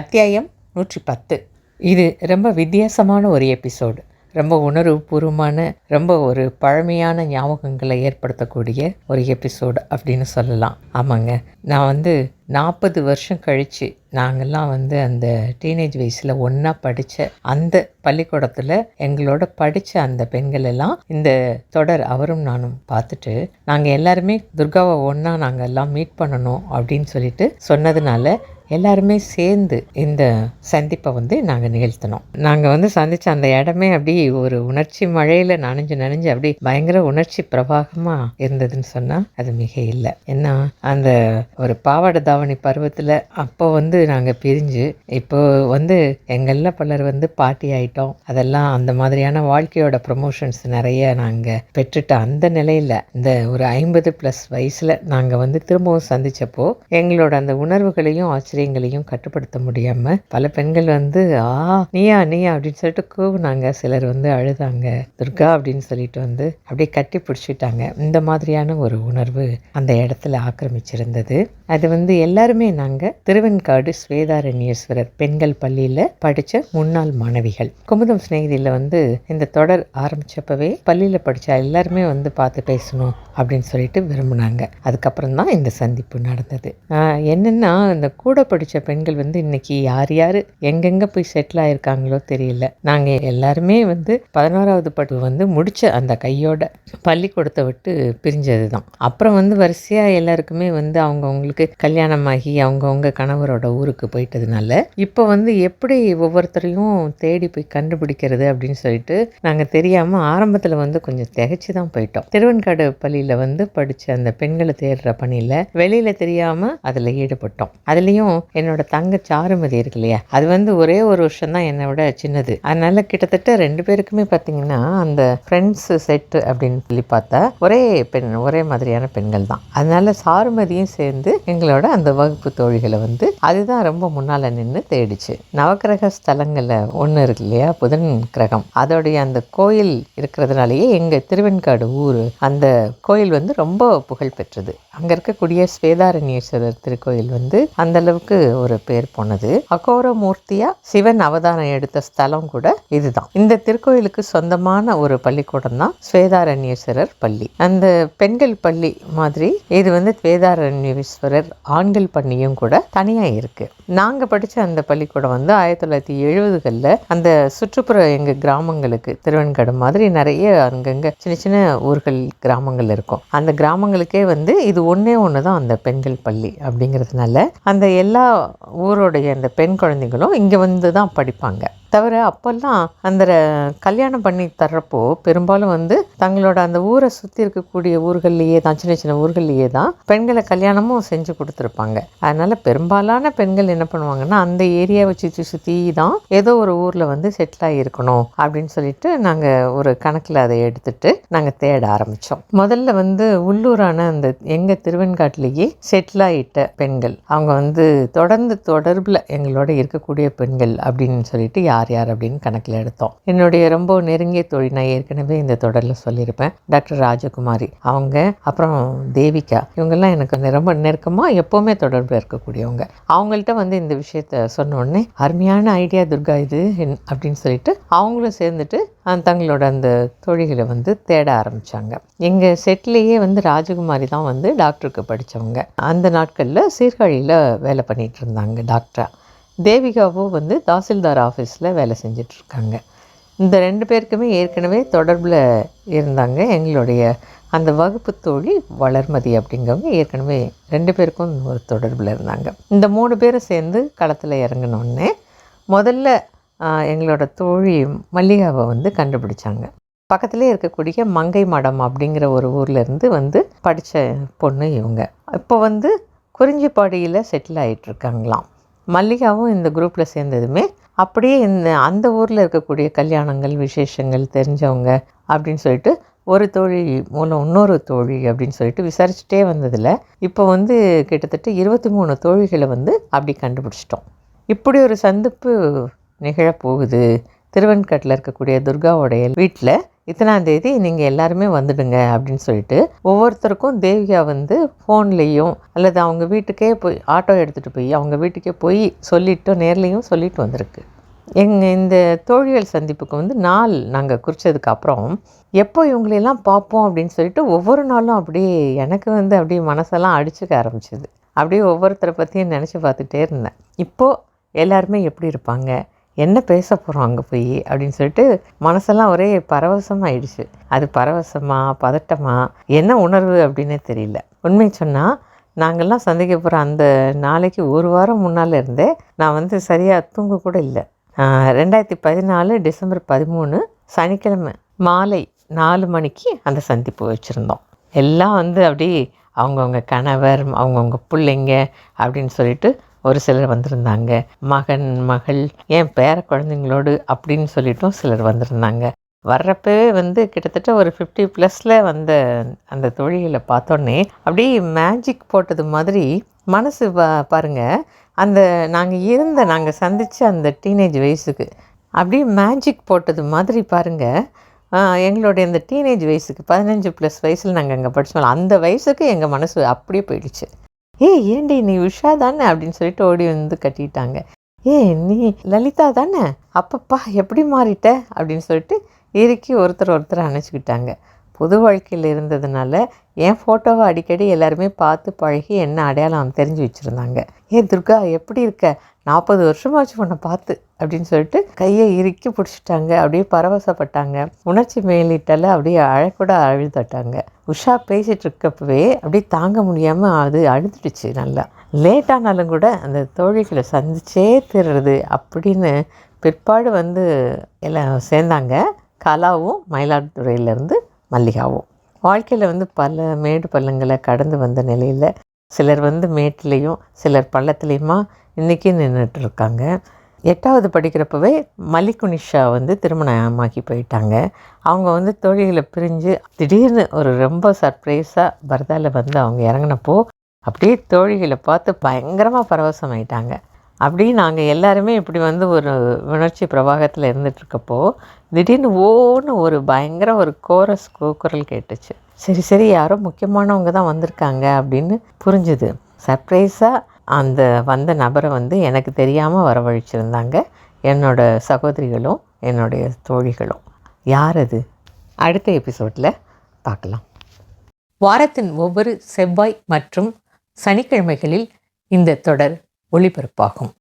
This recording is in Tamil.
அத்தியாயம் நூற்றி பத்து இது ரொம்ப வித்தியாசமான ஒரு எபிசோடு. ரொம்ப உணர்வுபூர்வமான ரொம்ப ஒரு பழமையான ஞாபகங்களை ஏற்படுத்தக்கூடிய ஒரு எபிசோடு அப்படின்னு சொல்லலாம். ஆமாங்க. நான் வந்து நாற்பது வருஷம் கழித்து நாங்கள்லாம் வந்து அந்த டீனேஜ் வயசில் ஒன்றா படித்த அந்த பள்ளிக்கூடத்தில் எங்களோட படித்த அந்த பெண்கள் எல்லாம் இந்த தொடர் அவரும் நானும் பார்த்துட்டு நாங்கள் எல்லாருமே துர்காவை ஒன்றா நாங்கள் எல்லாம் மீட் பண்ணணும் அப்படின்னு சொல்லிட்டு சொன்னதுனால எல்லாருமே சேர்ந்து இந்த சந்திப்பை வந்து நாங்கள் நிகழ்த்தினோம். நாங்கள் வந்து சந்தித்த அந்த இடமே அப்படி ஒரு உணர்ச்சி மழையில் நனைஞ்சு நனைஞ்சு அப்படி பயங்கர உணர்ச்சி பிரவாகமாக இருந்ததுன்னு சொன்னால் அது மிக இல்லை ஏன்னா அந்த ஒரு பாவாடை தாவணி பருவத்தில் அப்போ வந்து நாங்கள் பிரிஞ்சு இப்போ வந்து எங்களில் பலர் வந்து பாட்டி ஆயிட்டோம். அதெல்லாம் அந்த மாதிரியான வாழ்க்கையோட ப்ரொமோஷன்ஸ் நிறைய நாங்கள் பெற்றுட்ட அந்த நிலையில் இந்த ஒரு ஐம்பது ப்ளஸ் வயசில் நாங்கள் வந்து திரும்பவும் சந்தித்தப்போ எங்களோட அந்த உணர்வுகளையும் ஆச்சரியங்களையும் கட்டுப்படுத்த முடியாமல் பல பெண்கள் வந்து ஆ நீயா நீயா அப்படின்னு சொல்லிட்டு கூவுனாங்க. சிலர் வந்து அழுதாங்க. துர்கா அப்படின்னு சொல்லிட்டு வந்து அப்படியே கட்டி பிடிச்சிட்டாங்க. இந்த மாதிரியான ஒரு உணர்வு அந்த இடத்துல ஆக்கிரமிச்சிருந்தது. அது வந்து எல்லாருமே நாங்கள் திருவெண்காடு ஸ்வேதாரண்யேஸ்வரர் பெண்கள் பள்ளியில் படித்த முன்னாள் மாணவிகள். குமுதம் சிநேகிதியில் வந்து இந்த தொடர் ஆரம்பித்தப்பவே பள்ளியில் படித்தா எல்லாருமே வந்து பார்த்து பேசணும் அப்படின்னு சொல்லிட்டு விரும்பினாங்க. அதுக்கப்புறம் தான் இந்த சந்திப்பு நடந்தது. என்னென்னா இந்த கூட படித்த பெண்கள் வந்து இன்னைக்கு யார் யார் எங்கெங்கே போய் செட்டில் ஆகிருக்காங்களோ தெரியல. நாங்கள் எல்லாருமே வந்து பதினோராவது படிப்பு வந்து முடித்த அந்த கையோட பள்ளிக்கூடத்தை விட்டு பிரிஞ்சது தான் அப்புறம் வந்து வரிசையாக எல்லாருக்குமே வந்து அவங்கவுங்களுக்கு கல்யாணமாகி அவங்கவுங்க கணவரோட ஊருக்கு போயிட்டதுனால இப்போ வந்து எப்படி ஒவ்வொருத்தரையும் தேடி போய் கண்டுபிடிக்கிறது அப்படின்னு சொல்லிட்டு நாங்கள் தெரியாமல் ஆரம்பத்தில் வந்து கொஞ்சம் திகச்சு தான் போயிட்டோம். திருவெண்காடு பள்ளியில் வந்து படித்த அந்த பெண்களை தேடுற பணியில் வெளியில் தெரியாமல் அதில் ஈடுபட்டோம். அதுலேயும் என்னோட தங்க சாருமதி இருக்கு இல்லையா? அது வந்து ஒரே ஒரு வருஷம் தான் என்னை விட சின்னது. அதனால கிட்டத்தட்ட ரெண்டு பேருக்குமே பார்த்தீங்கன்னா அந்த ஃப்ரெண்ட்ஸ் செட்டு அப்படின்னு சொல்லி பார்த்தா ஒரே பெண் ஒரே மாதிரியான பெண்கள் தான். அதனால சாருமதியும் சேர்ந்து எங்களோட அந்த வகுப்பு தோழிகளை வந்து அதுதான் ரொம்ப முன்னால் நின்று தேடிச்சு. நவக்கிரக ஸ்தலங்களில் ஒன்று இருக்கு இல்லையா? புதன் கிரகம். அதோடைய அந்த கோயில் இருக்கிறதுனாலேயே எங்கள் திருவெண்காடு ஊர் அந்த கோயில் வந்து ரொம்ப புகழ் பெற்றது. அங்கே இருக்கக்கூடிய ஸ்வேதாரண்யேஸ்வரர் திருக்கோயில் வந்து அந்த அளவுக்கு ஒரு பேர் போனது. அகோரமூர்த்தியா சிவன் அவதாரம் எடுத்த ஸ்தலம் கூட இதுதான். இந்த திருக்கோயிலுக்கு சொந்தமான ஒரு பள்ளிக்கூடம் தான் ஸ்வேதாரண்யேஸ்வரர் பள்ளி. அந்த பெண்கள் பள்ளி மாதிரி இது வந்து ஸ்வேதாரண்யேஸ்வரர் ஆண்கள் பள்ளியும் கூட தனியாக இருக்கு. நாங்கள் படித்த அந்த பள்ளிக்கூடம் வந்து ஆயிரத்தி தொள்ளாயிரத்தி எழுபதுகளில் அந்த சுற்றுப்புற எங்கள் கிராமங்களுக்கு திருவெண்காடு மாதிரி நிறைய அங்கங்கே சின்ன சின்ன ஊர்கள் கிராமங்கள் இருக்கும். அந்த கிராமங்களுக்கே வந்து இது ஒன்றே ஒன்று தான் அந்த பெண்கள் பள்ளி அப்படிங்கிறதுனால அந்த எல்லா எல்லா ஊரோடைய அந்த பெண் குழந்தைகளும் இங்கே வந்து தான் படிப்பாங்க. தவிர அப்போல்லாம் அந்த கல்யாணம் பண்ணி தர்றப்போ பெரும்பாலும் வந்து தங்களோட அந்த ஊரை சுற்றி இருக்கக்கூடிய ஊர்கள்லேயே தான் சின்ன சின்ன ஊர்கள்லேயே தான் பெண்களை கல்யாணமும் செஞ்சு கொடுத்துருப்பாங்க. அதனால் பெரும்பாலான பெண்கள் என்ன பண்ணுவாங்கன்னா அந்த ஏரியாவை சுற்றி சுற்றி தான் ஏதோ ஒரு ஊரில் வந்து செட்டில் ஆகியிருக்கணும் அப்படின்னு சொல்லிட்டு நாங்கள் ஒரு கணக்கில் அதை எடுத்துட்டு நாங்கள் தேட ஆரம்பித்தோம் முதல்ல வந்து உள்ளூரான அந்த எங்கள் திருவெண்காட்டிலேயே செட்டில் ஆகிட்ட பெண்கள் அவங்க வந்து தொடர்ந்து தொடர்பில் எங்களோட இருக்கக்கூடிய பெண்கள் அப்படின்னு சொல்லிட்டு யார் யார் யார் அப்படின்னு கணக்கில் எடுத்தோம். என்னுடைய ரொம்ப நெருங்கிய தொழில் நான் ஏற்கனவே இந்த தொடரில் சொல்லியிருப்பேன். டாக்டர் ராஜகுமாரி அவங்க அப்புறம் தேவிகா இவங்கெல்லாம் எனக்கு அந்த ரொம்ப நெருக்கமாக எப்போவுமே தொடர்பில் இருக்கக்கூடியவங்க. அவங்கள்ட்ட வந்து இந்த விஷயத்த சொன்ன உடனே அருமையான ஐடியா துர்கா இது என்- அப்படின்னு சொல்லிட்டு அவங்களும் சேர்ந்துட்டு தங்களோட அந்த தொழில்களை வந்து தேட ஆரம்பித்தாங்க எங்கள் செட்லேயே வந்து ராஜகுமாரி தான் வந்து டாக்டருக்கு படித்தவங்க அந்த நாட்களில் சீர்காழியில் வேலை பண்ணிகிட்டு இருந்தாங்க டாக்டராக தேவிகாவோ வந்து தாசில்தார் ஆஃபீஸில் வேலை செஞ்சிட்ருக்காங்க. இந்த ரெண்டு பேருக்குமே ஏற்கனவே தொடர்பில் இருந்தாங்க. எங்களுடைய அந்த வகுப்பு தோழி வளர்மதி அப்படிங்கிறவங்க ஏற்கனவே ரெண்டு பேருக்கும் ஒரு தொடர்பில் இருந்தாங்க. இந்த மூணு பேரும் சேர்ந்து களத்தில் இறங்கினோடனே முதல்ல எங்களோட தோழி மல்லிகாவை வந்து கண்டுபிடிச்சாங்க. பக்கத்திலே இருக்கக்கூடிய மங்கை மடம் அப்படிங்கிற ஒரு ஊர்லேருந்து வந்து படித்த பொண்ணு இவங்க. இப்போ வந்து குறிஞ்சிப்பாடியில் செட்டில் ஆகிட்டுருக்காங்களாம் மல்லிகாவும் இந்த குரூப்பில் சேர்ந்ததுமே அப்படியே இந்த அந்த ஊரில் இருக்கக்கூடிய கல்யாணங்கள் விசேஷங்கள் தெரிஞ்சவங்க அப்படின்னு சொல்லிட்டு ஒரு தோழி மூலம் இன்னொரு தோழி அப்படின்னு சொல்லிட்டு விசாரிச்சுட்டே வந்ததில் இப்போ வந்து கிட்டத்தட்ட இருபத்தி மூணு தோழிகளை வந்து அப்படி கண்டுபிடிச்சிட்டோம். இப்படி ஒரு சந்திப்பு நிகழப்போகுது. திருவெண்காட்டில் இருக்கக்கூடிய துர்காவுடைய வீட்டில் இத்தனாந்தேதி நீங்கள் எல்லாருமே வந்துடுங்க அப்படின்னு சொல்லிட்டு ஒவ்வொருத்தருக்கும் தேவிகா வந்து ஃபோன்லேயும் அல்லது அவங்க வீட்டுக்கே போய் ஆட்டோ எடுத்துகிட்டு போய் அவங்க வீட்டுக்கே போய் சொல்லிட்டு நேர்லேயும் சொல்லிட்டு வந்திருக்கு. எங்கள் இந்த தோழிகள் சந்திப்புக்கு வந்து நாள் நாங்கள் குறித்ததுக்கு அப்புறம் எப்போ இவங்களெல்லாம் பார்ப்போம் அப்படின்னு சொல்லிட்டு ஒவ்வொரு நாளும் அப்படியே எனக்கு வந்து அப்படியே மனசெல்லாம் அடிச்சுக்க ஆரம்பிச்சிது. அப்படியே ஒவ்வொருத்தரை பற்றியும் நினச்சி பார்த்துட்டே இருந்தேன். இப்போது எல்லாருமே எப்படி இருப்பாங்க? என்ன பேச போகிறோம் அங்கே போய்? அப்படின்னு சொல்லிட்டு மனசெல்லாம் ஒரே பரவசமாகிடுச்சு அது பரவசமா பதட்டமா? என்ன உணர்வு அப்படின்னே தெரியல. உண்மை சொன்னால் நாங்கள்லாம் சந்திக்க போகிற அந்த நாளைக்கு ஒரு வாரம் முன்னால் இருந்தே நான் வந்து சரியாக தூங்க கூட இல்லை. ரெண்டாயிரத்தி பதினாலு டிசம்பர் பதிமூணு சனிக்கிழமை மாலை நாலு மணிக்கு அந்த சந்திப்பு வச்சுருந்தோம். எல்லாம் வந்து அப்படியே அவங்கவுங்க கணவர் அவங்கவுங்க பிள்ளைங்க அப்படின்னு சொல்லிட்டு ஒரு சிலர் வந்திருந்தாங்க. மகன் மகள் என் பேர குழந்தைங்களோடு அப்படின்னு சொல்லிட்டும் சிலர் வந்திருந்தாங்க. வர்றப்பவே வந்து கிட்டத்தட்ட ஒரு ஃபிஃப்டி ப்ளஸில் வந்த அந்த தொழிலை பார்த்தோன்னே அப்படியே மேஜிக் போட்டது மாதிரி மனசு பா பாருங்கள் அந்த நாங்கள் இருந்த நாங்கள் சந்தித்த அந்த டீனேஜ் வயசுக்கு அப்படியே மேஜிக் போட்டது மாதிரி பாருங்கள் எங்களுடைய அந்த டீனேஜ் வயசுக்கு பதினஞ்சு ப்ளஸ் வயசில் நாங்கள் அங்கே படித்தோம் அந்த வயசுக்கு எங்கள் மனசு அப்படியே போயிடுச்சு. ஏய் ஏண்டி நீ உஷா தானே அப்படின்னு சொல்லிட்டு ஓடி வந்து கட்டிட்டாங்க. ஏ நீ லலிதா தானே? அப்பப்பா எப்படி மாறிட்ட? அப்படின்னு சொல்லிட்டு இறுக்கி ஒருத்தர் ஒருத்தர் அணைச்சிக்கிட்டாங்க. புது வாழ்க்கையில் இருந்ததுனால என் ஃபோட்டோவை அடிக்கடி எல்லாருமே பார்த்து பழகி என்ன அடையாளம் தெரிஞ்சு வச்சுருந்தாங்க. ஏ துர்கா எப்படி இருக்க? நாற்பது வருஷமாச்சு உன்னை பார்த்து அப்படின்னு சொல்லிட்டு கையை இறுக்கி பிடிச்சிட்டாங்க. அப்படியே பரவசப்பட்டாங்க. உணர்ச்சி மேலிட்டால அப்படியே அழக்கூட அழுதட்டாங்க. உஷா பேசிகிட்டு இருக்கப்பவே அப்படியே தாங்க முடியாமல் அது அழுதுடுச்சு நல்லா. லேட்டானாலும் கூட அந்த தோழிகளை சந்திச்சே தீர்றது அப்படின்னு பிற்பாடு வந்து எல்லாம் சேர்ந்தாங்க. கலாவும் மயிலாடுதுறையிலேருந்து மல்லிகாவும். வாழ்க்கையில் வந்து பல மேடு பள்ளங்களை கடந்து வந்த நிலையில் சிலர் வந்து மேட்டிலையும் சிலர் பள்ளத்துலேயுமா இன்றைக்கி நின்றுட்டு இருக்காங்க எட்டாவது படிக்கிறப்பவே மலிகுனிஷா வந்து திருமணமாக்கி போயிட்டாங்க. அவங்க வந்து தோழிகளை பிரிஞ்சு திடீர்னு ஒரு ரொம்ப சர்ப்ரைஸாக பரதாவில் வந்து அவங்க இறங்கினப்போ அப்படியே தோழிகளை பார்த்து பயங்கரமாக பரவசமாயிட்டாங்க அப்படி நாங்கள் எல்லாருமே இப்படி வந்து ஒரு உணர்ச்சி பிரவாகத்தில் இருந்துகிட்ருக்கப்போ திடீர்னு ஓன்னு ஒரு பயங்கர ஒரு கோரஸ் கூக்குரல் கேட்டுச்சு. சரி சரி யாரோ முக்கியமானவங்க தான் வந்திருக்காங்க அப்படின்னு புரிஞ்சுது. சர்ப்ரைஸாக அந்த வந்த நபரை வந்து எனக்கு தெரியாமல் வரவழைச்சிருந்தாங்க. என்னோடய சகோதரிகளும் என்னுடைய தோழிகளும். யார் அது? அடுத்த எபிசோடில் பார்க்கலாம். வாரத்தின் ஒவ்வொரு செவ்வாய் மற்றும் சனிக்கிழமைகளில் இந்த தொடர் ஒளிபரப்பாகும்.